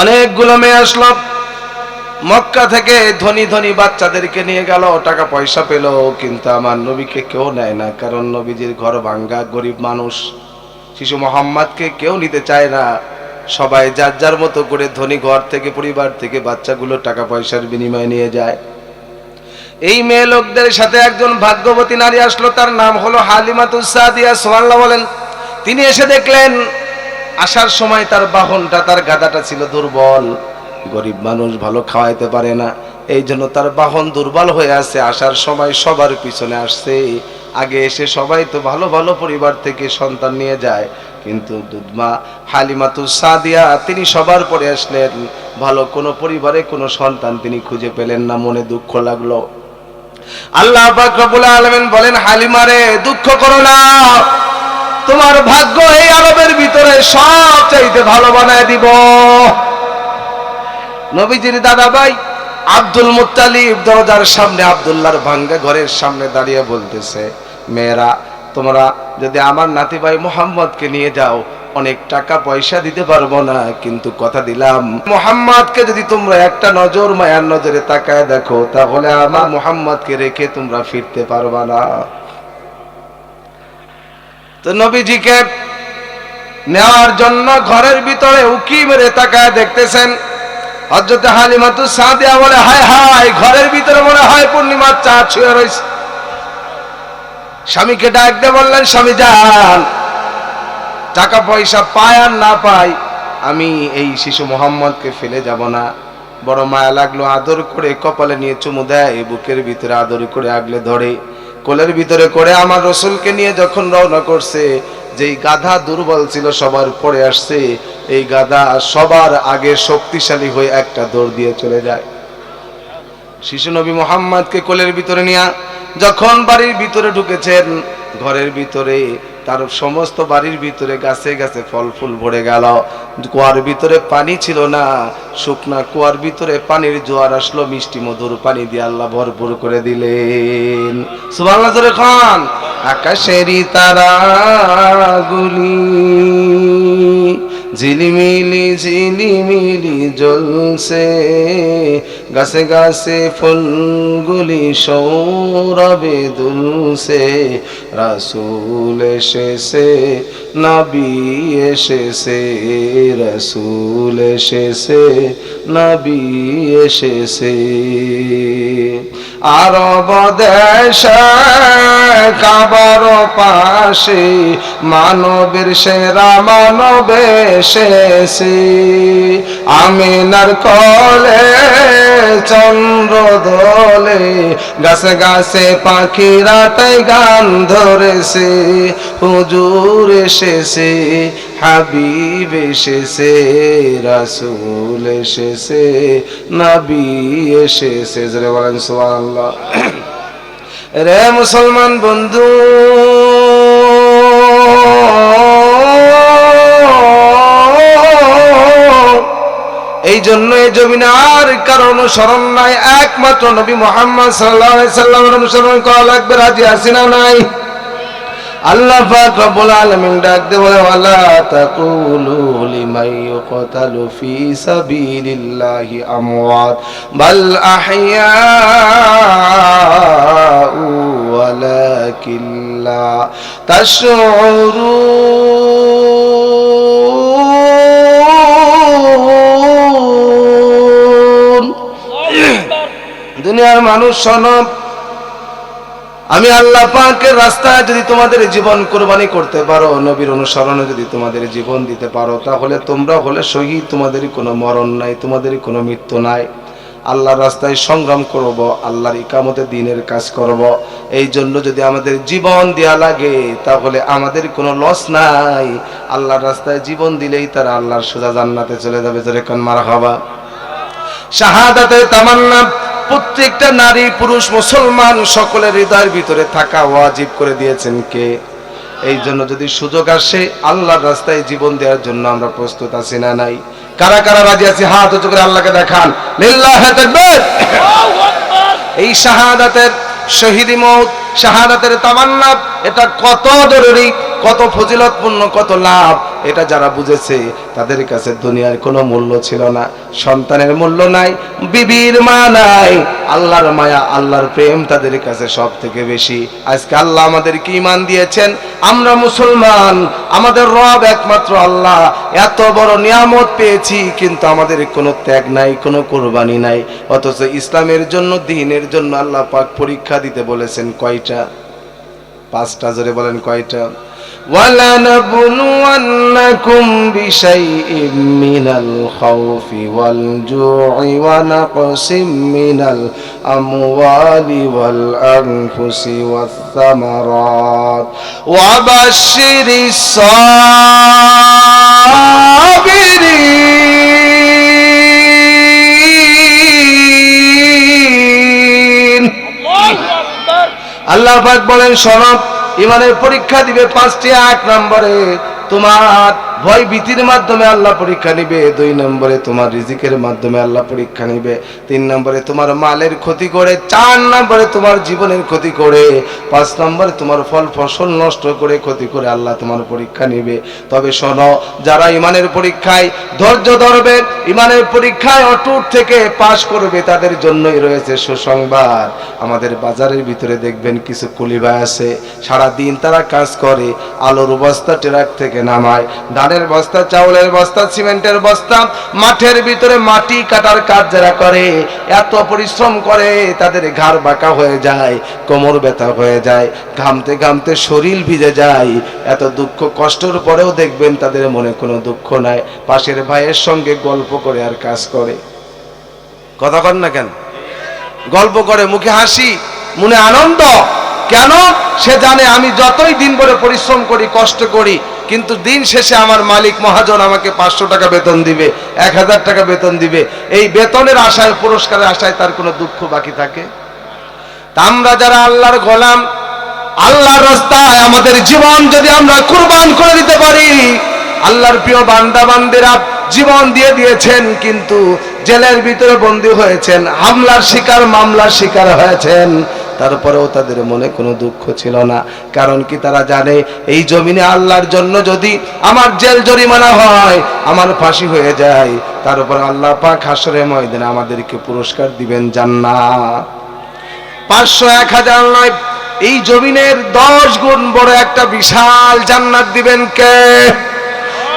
অনেকগুলো মেয়ে আসলো। মক্কা থেকে ধনী ধনী বাচ্চাদেরকে নিয়ে গেল, টাকা পয়সা পেল, কিন্তু আমার নবীকে কেউ নেয় না, কারণ নবীজির ঘর ভাঙ্গা, গরিব মানুষ। শিশু মোহাম্মদকে কেউ নিতে চায় না। সবাই যার যার মতো করে ধনী ঘর থেকে, পরিবার থেকে বাচ্চাগুলো টাকা পয়সার বিনিময়ে নিয়ে যায়। এই মেয়ে লোকদের সাথে একজন ভাগ্যবতী নারী আসলো, তার নাম হলো হালিমাতুসাদিয়া সোহাল্লা বলেন। তিনি এসে দেখলেন আসার সময় তার বাহনটা, তার গাদাটা ছিল দুর্বল। গরিব মানুষ ভালো খাওয়াইতে পারে না। এই জন্য তার বাহন দুর্বল হয়ে আছে। আসার সময় সবার পিছনে আসছে। আগে এসে সবাই তো ভালো ভালো পরিবার থেকে সন্তান নিয়ে যায়। কিন্তু দুধমা হালিমাতু সাদিয়া, তিনি সবার পরে আসলেন। ভালো কোনো পরিবারে কোনো সন্তান তিনি খুঁজে পেলেন না। মনে দুঃখ লাগল। আল্লাহ পাক রব্বুল আলামিন বলেন হালিমারে দুঃখ করো না। তোমার ভাগ্য এই সব চাইতে ভালো বানায় দিব। নবীজির দাদা ভাই আব্দুল মুত্তালিব দরজার সামনে আব্দুল্লাহর ভাঙ্গা ঘরের সামনে দাঁড়িয়ে বলতেছে, মেয়েরা, তোমরা যদি আমার নাতি ভাই মোহাম্মদকে নিয়ে যাও, অনেক টাকা পয়সা দিতে পারব না, কিন্তু কথা দিলাম, মোহাম্মদকে যদি তোমরা একটা নজর, মায়ার নজরে তাকায় দেখো, তাহলে আমার মোহাম্মদকে রেখে তোমরা ফিরতে পারবা না। তো নবীজিকে নেওয়ার জন্য ঘরের ভিতরে উকি মেরে তাকায় দেখতেছেন হজরত হালিমাতু সাদিয়া বলে, হায় হায়, ঘরের ভিতরে মনে হয় পূর্ণিমার চা ছুঁয়ে রয়েছে স্বামীকে ডাক দিয়ে বললেন, স্বামী যান, টাকা পয়সা পায় আর না পাই আমি এই শিশু মোহাম্মদকে ফেলে যাব না। বড় মায়া লাগল, আদর করে কপালে নিয়ে চুমু দেয়, বুকের ভিতরে আদর করে আগলে ধরে। কোলের ভিতরে করে আমার রসুলকে নিয়ে যখন রওনা করছে, যেই গাধা দুর্বল ছিল সবার পরে আসছে, এই গাধা সবার আগে শক্তিশালী হয়ে একটা দৌড় দিয়ে চলে যায়। শিশু নবী মোহাম্মদকে কোলের ভিতরে নিয়ে যখন বাড়ির ভিতরে ঢুকেছেন ঘরের ভিতরে, তার সমস্ত বাড়ির ভিতরে গাছে গাছে ফল ফুল ভরে গেল। কুয়ার ভিতরে পানি ছিল না, শুকনা কুয়ার ভিতরে পানির জোয়ার আসলো, মিষ্টি মধুর পানি দিয়ে আল্লাহ ভরপুর করে দিলেন। জোরে খান। আকাশেরই তারাগুলি ঝিলিমিলি ঝিলিমিলি জ্বলছে। গাছে গাছে ফুলগুলি সৌরভে দুলছে, রাসুল এসেছে, নবী এসেছে, রসুল এসেছে, নবী এসেছে। আরব দেশে, কাবার পাশে মানবের সেরা মানব এসেছে। আমিনার কলে চন্দ্র দোলে গাছে গাছে পাখিরা তাই গান ধরেছে, হুজুর এসেছে, হাবিব এসেছে, রাসূল এসেছে, নবী এসেছে। বলেন সুবহানাল্লাহ। রে মুসলমান বন্ধু এই জন্য এই জমিনে আর কারও অনুসরণ নাই। একমাত্র নবী মোহাম্মদ সাল্লাহ অনুসরণ করা লাগবে, রাজি আসিনা নাই? আল্লাহ রব্বুল আলামিন ডাক দে বলে তাকুলু ইউকতালু ফি সাবিলিল্লাহি আমওয়াত, বাল আহইয়াউ ওয়ালাকিন লা তাশউরুন। দুনিয়ার মানুষ শোনব আমি আল্লাহ পাকের রাস্তায় যদি তোমাদের জীবন কোরবানি করতে পারো, নবীর অনুসরণে যদি তোমাদের জীবন দিতে পারো, তাহলে তোমরা হলে শহীদ। তোমাদের কোনো মরণ নাই তোমাদের কোনো মৃত্যু নাই। আল্লাহর রাস্তায় সংগ্রাম করব, আল্লাহর ইকামতে দিনের কাজ করব। এই জন্য যদি আমাদের জীবন দেয়া লাগে, তাহলে আমাদের কোনো লস নাই। আল্লাহর রাস্তায় জীবন দিলেই তারা আল্লাহর সোজা জান্নাতে চলে যাবে। যেরকম মারা হবা শাহাদাতে তামান্না। প্রত্যেকটা নারী, পুরুষ, মুসলমান সকলের হৃদয়ের ভিতরে থাকা ওয়াজিব করে দিয়েছেন কে? এই জন্য যদি সুযোগ আসে, আল্লাহর রাস্তায় জীবন দেওয়ার জন্য আমরা প্রস্তুত আছি না নাই? কারা কারা রাজি আছি? হাত উঁচু করে আল্লাহকে দেখান। এই শাহাদাতের শহীদি মৌত, শাহাদাতের তামান্না এটা কত জরুরি, কত ফজিলতপূর্ণ, কত লাভ? এটা যারা বুঝেছে, তাদের কাছে দুনিয়ার কোনো মূল্য ছিল না, সন্তানের মূল্য নাই, বিবির মা নাই, আল্লাহর মায়া, আল্লাহর প্রেম তাদের কাছে সব থেকে বেশি। আজকে আল্লাহ আমাদের কি ইমান দিয়েছেন, আমরা মুসলমান, আমাদের রব একমাত্র আল্লাহ, এত বড় নিয়ামত পেয়েছি, কিন্তু আমাদের কোনো ত্যাগ নাই, কোনো কোরবানি নাই, অথচ ইসলামের জন্য, দিনের জন্য আল্লাহ পাক পরীক্ষা দিতে বলেছেন কয়টা? পাঁচটা, জোরে বলেন কয়টা? ولنبلونكم بشيء من الخوف والجوع ونقص من الأموال والأنفس والثمرات وبشر الصابرين আল্লাহ পাক বলেন সনব ইমানের পরীক্ষা দিবে পাঁচটি এক নম্বরে। তোমার ভয় ভীতির মাধ্যমে আল্লাহ পরীক্ষা নিবে, দুই নম্বরে তোমার রিজিকের মাধ্যমে আল্লাহ পরীক্ষা নিবে, তিন নম্বরে তোমার মালের ক্ষতি করে, চার নম্বরে তোমার জীবনের ক্ষতি করে, পাঁচ নম্বরে তোমার ফল ফসল নষ্ট করে, ক্ষতি করে আল্লাহ তোমার পরীক্ষা নিবে। তবে শোনো, যারা ইমানের পরীক্ষায় ধৈর্য ধরবে, ইমানের পরীক্ষায় অটুট থেকে পাশ করবে, তাদের জন্যই রয়েছে সুসংবাদ। আমাদের বাজারের ভিতরে দেখবেন কিছু কুলিবা আছে সারা দিন তারা কাজ করে, আলোর বস্তা ট্রাক থেকে নামায়। ধানের বস্তা, চাউলের বস্তা, সিমেন্টের বস্তা, মাঠের ভিতরে মাটি কাটার কাজ যারা করে, এত পরিশ্রম করে তাদের ঘাড় বাঁকা হয়ে যায়, কোমর ব্যথা হয়ে যায়, ঘামতে ঘামতে শরীর ভিজে যায়। এত দুঃখ কষ্টর পরেও দেখবেন তাদের মনে কোনো দুঃখ নাই। পাশের ভাইয়ের সঙ্গে গল্প করে আর কাজ করে। কথা কন না কেন? গল্প করে, মুখে হাসি, মনে আনন্দ। কেন? সে জানে আমি যতই দিন ভরে পরিশ্রম করি, কষ্ট করি কিন্তু দিন শেষে আমার মালিক মহাজন আমাকে পাঁচশো টাকা বেতন দিবে, এক হাজার টাকা বেতন দিবে। এই বেতনের আশায়, পুরস্কারের আশায় তার কোনো দুঃখ বাকি থাকে? আমরা যারা আল্লাহর গোলাম, আল্লাহর রাস্তায় আমাদের জীবন যদি আমরা কুরবান করে দিতে পারি, আল্লাহর প্রিয় বান্দা বান্দিরা জীবন দিয়ে দিয়েছেন, কিন্তু জেলের ভিতরে বন্দী হয়েছেন, হামলার শিকার, মামলার শিকার হয়েছেন। তারপরেও তাদের মনে কোনো দুঃখ ছিল না। কারণ কি তারা জানে, এই জমিনে আল্লাহর জন্য যদি আমার জেল জরিমানা হয়, আমার ফাঁসি হয়ে যায়, তারপর আল্লাহ পাক হাসরে ময়দানে আমাদেরকে পুরস্কার দিবেন জান্নাত। পাঁচশো এক হাজার নয়, এই জমিনের দশ গুণ বড় একটা বিশাল জান্নাত দিবেন কে?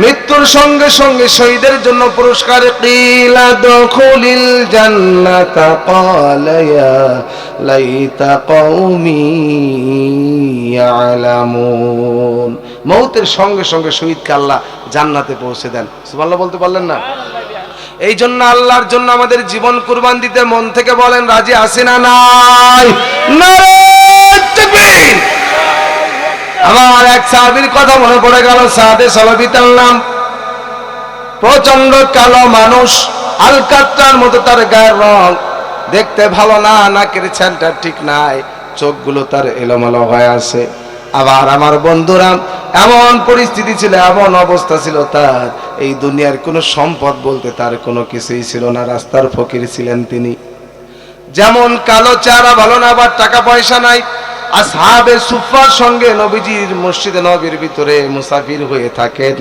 মৃত্যুর সঙ্গে সঙ্গে শহীদের জন্য পুরস্কার। কিলা দখলিল জান্নাতা ক্বালা ইয়া লাইতা কওমি ইয়ালামুন। মৌতের সঙ্গে সঙ্গে শহীদকে আল্লাহ জান্নাতে পৌঁছে দেন। সুবহানাল্লাহ বলতে পারলেন না? এই জন্য আল্লাহর জন্য আমাদের জীবন কুরবান দিতে মন থেকে বলেন, রাজি আছি না নাই? নারায়ে আমার এক সাহাবীর কথা মনে পড়ে গেল সাদে সলাবিতার নাম। প্রচণ্ড কালো মানুষ আলকাত্রার মতো তার গায়ের রং। দেখতে ভালো না, নাকের ছেনটা ঠিক নাই, চোখগুলো তার এলোমেলো হয়ে আছে। আবার আমার বন্ধুরা, এমন পরিস্থিতি ছিল, এমন অবস্থা ছিল তার। এই দুনিয়ার কোনো সম্পদ বলতে তার কোনো কিছুই ছিল না, রাস্তার ফকির ছিলেন তিনি। যেমন কালো চারা ভালো না, আবার টাকা পয়সা নাই আসহাবে সুফার সঙ্গে নবীজির মসজিদে নবীর ভিতরে মুসাফির হয়ে থাকেন।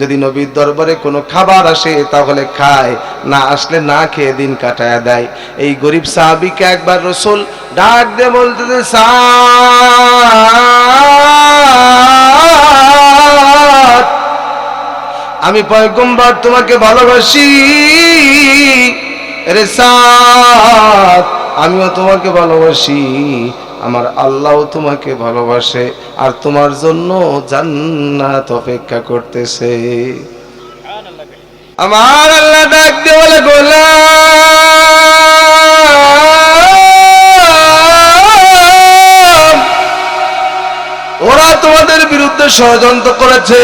যদি নবীর দরবারে কোনো খাবার আসে, তাহলে খায়। না আসলে না খেয়ে দিন কাটায় দেয়। এই গরিব সাহাবিকে একবার রসুল ডাক দিয়ে বলতে সাদ, আমি পয়গম্বর তোমাকে ভালোবাসি। রে সাদ, আমিও তোমাকে ভালোবাসি। আমার আল্লাহ তোমাকে ভালোবাসে আর তোমার জন্য জান্নাত অপেক্ষা করতেছে। আমার আল্লাহ ডাক বলে ওরা তোমাদের বিরুদ্ধে ষড়যন্ত্র করেছে।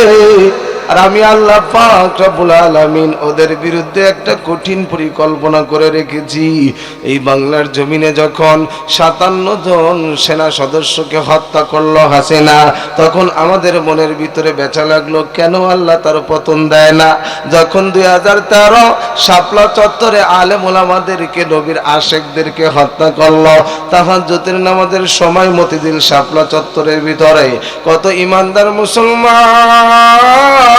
আর আমি আল্লাহ পাক রব্বুল আলামিন ওদের বিরুদ্ধে একটা কঠিন পরিকল্পনা করে রেখেছি। এই বাংলার জমিনে যখন সাতান্ন জন সেনা সদস্যকে হত্যা করল হাসিনা, তখন আমাদের মনের ভিতরে বেচা লাগল, কেন আল্লাহ তার পতন দেয় না? যখন দুই হাজার তেরো শাপলা চত্বরে আলেম ওলামাদেরকে নবীর আশেকদেরকে হত্যা করল, তাহাজ্জুদের নামাজের সময় মতিদিল শাপলা চত্বরের ভিতরে কত ইমানদার মুসলমান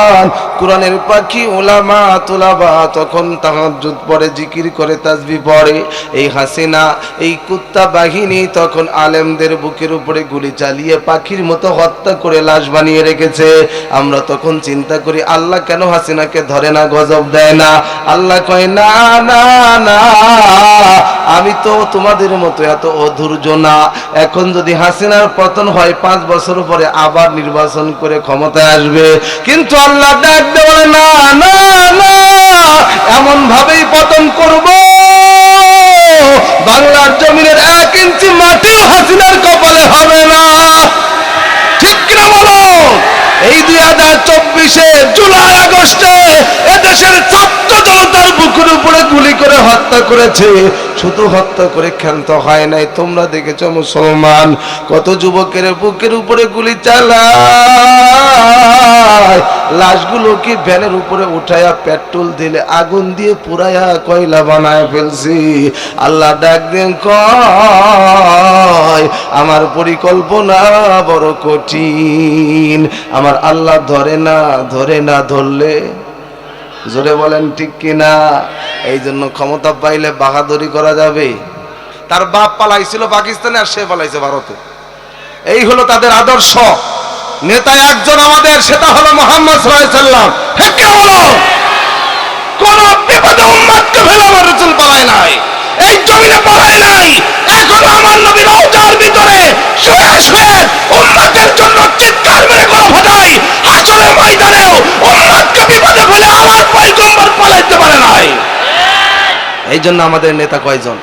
মুসলমান কোরআনের পাখি ওলামা তোলাবা তখন তাহাজ্জুদ পড়ে, জিকির করে, তাজবি পড়ে। এই হাসিনা, এই কুত্তা বাহিনী তখন আলেমদের বুকের উপরে গুলি চালিয়ে পাখির মতো হত্যা করে লাশ বানিয়ে রেখেছে। আমরা তখন চিন্তা করি, আল্লাহ কেন হাসিনাকে ধরে না, গজব দেয় না? আল্লাহ কয়, না না না, আমি তো তোমাদের মতো এত অধৈর্য না। এখন যদি হাসিনার পতন হয়, পাঁচ বছর পরে আবার নির্বাচন করে ক্ষমতায় আসবে। কিন্তু আল্লাহ ডাক দেওয়া না না না এমন ভাবেই পতন করব। বাংলার জমিনের এক ইঞ্চি মাটিও হাসিনার কপালে হবে না। ঠিক কিনা বলো? এই দুই হাজার চব্বিশে জুলাই আগস্টে এদেশের ছাত্র জনতার বুকের উপরে গুলি করে হত্যা করেছে। শুধু হত্যা করে ক্ষান্ত হয় নাই। তোমরা দেখেছ মুসলমান কত যুবকের বুকের উপরে গুলি চালায়। লাশগুলো কি ভ্যানের উপরে উঠায়া পেট্রোল দিলে আগুন দিয়ে পুরায়া কয়লা বানায় ফেলছি? আল্লাহ ডাক দেন, কয়, আমার পরিকল্পনা বড় কঠিন। আমার আল্লাহ ধরে না ধরে না ধরলে জোরে বলেন, ঠিক কিনা? এই জন্য ক্ষমতা পাইলে বাহাদুরি করা যাবে। তার বাপ পালাইছিল পাকিস্তানে, আর সে পালাইছে ভারতে। এই হলো তাদের আদর্শ। নেতা একজন আমাদের, সেটা হলো মোহাম্মদ ফেলে আমার পালায় নাই, এই জমিনে পালায় নাই, এখন আমার নবী রওজার ভিতরে শুয়ে শুয়ে উম্মাদের জন্য চিৎকার মেরে গলা ফাটাই হাসরে ময়দানেও উম্মাদকে বিপদে ফেলে আমার পয়গম্বর পালাইতে পারে নাই জন্য আমাদের নেতা কয়জন?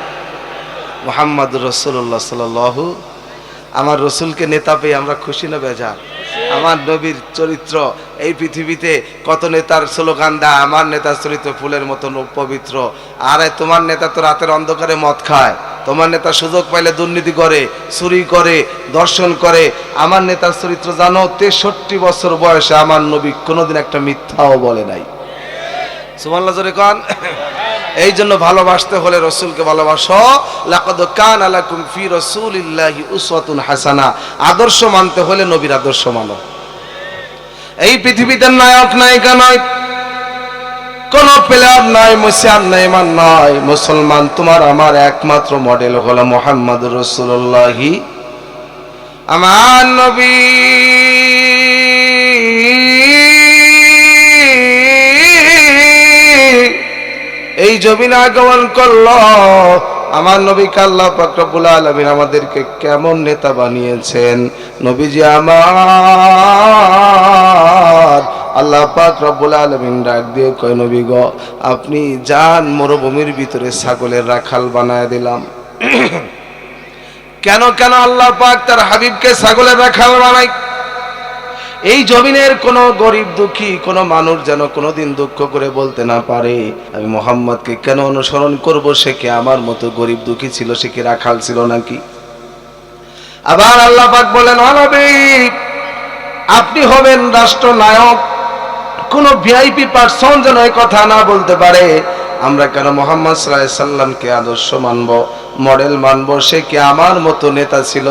মোহাম্মদ রসুল্লাহ সাল্লাল্লাহু, আমার রসুলকে নেতা পেয়ে আমরা খুশি না বেজার? আমার নবীর চরিত্র, এই পৃথিবীতে কত নেতার স্লোগান দেয়, আমার নেতার চরিত্র ফুলের মতন পবিত্র। আরে, তোমার নেতা তো রাতের অন্ধকারে মদ খায়। তোমার নেতা সুযোগ পাইলে দুর্নীতি করে, চুরি করে দর্শন করে। আমার নেতার চরিত্র জানো, তেষট্টি বছর বয়সে আমার নবী কোনোদিন একটা মিথ্যাও বলে নাই। সুমাল্লা জোরে কন। এই জন্য ভালোবাসতে হলে রসুলকে ভালোবাসো। হাসানা। আদর্শ মানতে হলে নবীর আদর্শ মানো। এই পৃথিবীতে নায়ক, নায়িকা নয়। কোন প্লেয়ার নাই, মুসিয়ান নাই মান নয় মুসলমান, তোমার আমার একমাত্র মডেল হলো মোহাম্মদ রসুল্লাহি আমার নবী এই জমিন আগমন করল। আমার নবী কাল্লা পাকরবুল আলমিন আমাদেরকে কেমন নেতা বানিয়েছেন? নবীজি আমার। আল্লাহ পাক রব্বুল আলমিন ডাক দিয়ে কয়, নবী গ, আপনি যান মরুভূমির ভিতরে ছাগলের রাখাল বানায় দিলাম। কেন কেন আল্লাহ পাক তার হাবিবকে ছাগলের রাখাল বানাই এই জমিনের কোন গরিব দুঃখী, কোন মানুষ যেন কোনোদিন দুঃখ করে বলতে না পারে। আমি মোহাম্মদকে কেন অনুসরণ করব? সে কি আমার মতো গরিব দুঃখী ছিল? সে কি রাখাল ছিল নাকি? আবার আল্লাহ পাক বলেন অনবী আপনি হবেন রাষ্ট্রনায়ক। কোন ভিআইপি পার্সন যেন কথা না বলতে পারে। আমরা কেন মোহাম্মদ সাল্লাহ সাল্লামকে আদর্শ মানব, মডেল মানব? সে কি আমার মতো নেতা ছিল?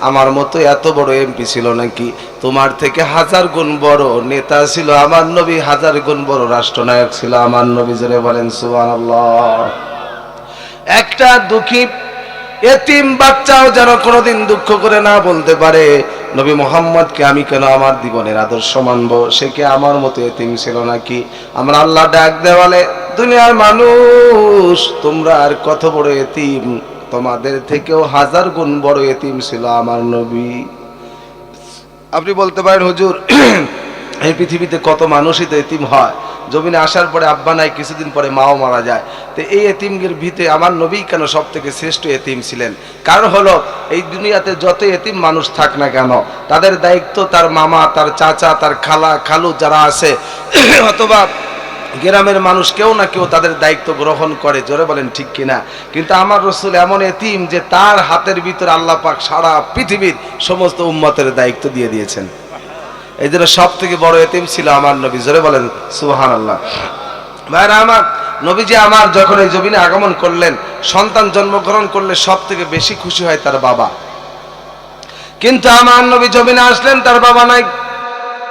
আমার মতো এত বড় এমপি ছিল নাকি? তোমার থেকে হাজার গুণ বড় নেতা ছিল আমার নবী, হাজার গুণ বড় রাষ্ট্রনায়ক ছিল আমার নবী, জোরে বলেন একটা দুঃখী এতিম বাচ্চাও যেন কোনোদিন দুঃখ করে না বলতে পারে নবী মোহাম্মদকে আমি কেন আমার জীবনের আদর্শ মানবো? সে কে আমার মতো এতিম ছিল নাকি? আমরা আল্লাহ ডাক দেওয়ালে, দুনিয়ার মানুষ, তোমরা আর কত বড় এতিম? তোমাদের থেকেও হাজার গুণ বড় এতিম ছিল আমার নবী। আপনি বলতে পারেন, হুজুর, এই পৃথিবীতে কত মানুষই তো এতিম হয়। জমিনে আসার পরে আব্বা নাই, কিছুদিন পরে মাও মারা যায়। তো এই এতিমদের ভিতরে আমার নবী কেন সব থেকে শ্রেষ্ঠ এতিম ছিলেন? কারণ হলো, এই দুনিয়াতে যত এতিম মানুষ থাক না কেন, তাদের দায়িত্ব তার মামা, তার চাচা, তার খালা, খালু যারা আছে, অথবা গ্রামের মানুষ কেউ না কেউ তাদের দায়িত্ব গ্রহণ করে, জোরে বলেন ঠিক কিনা? কিন্তু আমার রসুল এমন এতিম যে তার হাতের ভিতরে আল্লাহ পাক সারা পৃথিবীর সমস্ত উম্মতের দায়িত্ব দিয়ে দিয়েছেন। এই জন্য সব থেকে বড় এতিম ছিল আমার নবী। জোরে বলেন সুহান আল্লাহ ভাইরা আমার, নবীজি আমার যখন এই জমিনে আগমন করলেন, সন্তান জন্মগ্রহণ করলে সব থেকে বেশি খুশি হয় তার বাবা। কিন্তু আমার নবী জমিনে আসলেন, তার বাবা নাই।